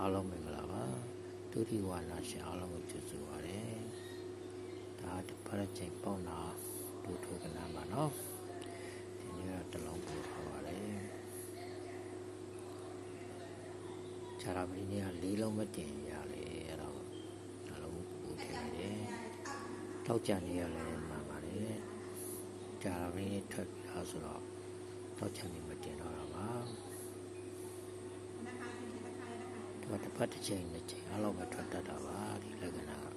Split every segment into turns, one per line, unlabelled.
အားလုံးမင်္ဂလာပါဒုတိဝါနာရှင်အားလုံးကိုကျေးဇူးပါတယ်ဒါတစ်ဖက်ချိန်ပေါက်နာဒုထုကနာပါနော်ဒီနေ့တော့တစ်လုံးပို့ထားပါတယ်ခြားရပလီနေကလေးလုံးမတင်ရလေအဲ့တော့နှလုံးပို့ထည့်လိုက်တယ်တောက်ကြနေရလဲမှန်ပါတယ်ခြားရပလီနေထွက်ပြီးတော့ဆိုတော့တောက်ကြနေမတင်တော့တာပါ ဒီမှာတစ်ဖက်တစ်ချိန်တစ်ချိန်အဲ့လိုပဲထွက်တတ်တာပါဒီလက္ခဏာ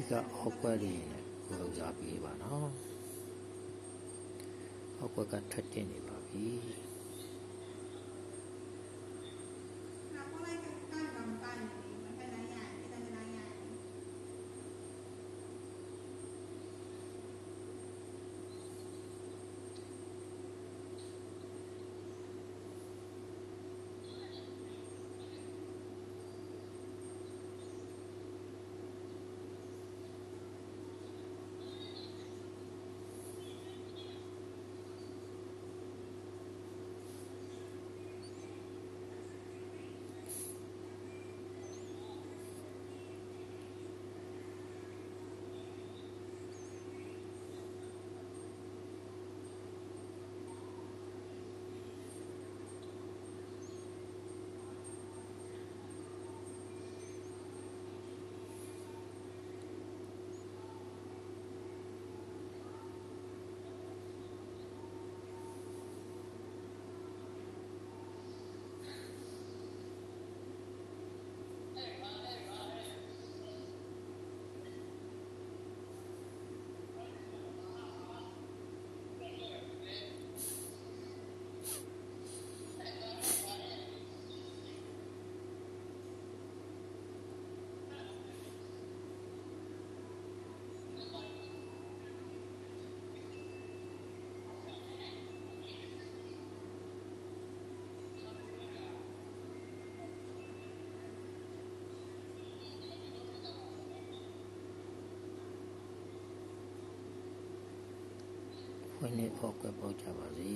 ကဒီကအောက်ကွက်လေးနဲ့ကိုယ်စားပေးပါနော်အောက်ကွက်ကထက်တင်နေပါပြီ ခွင်းလေးအောက်ကွက်ပေါက်ကြပါစေ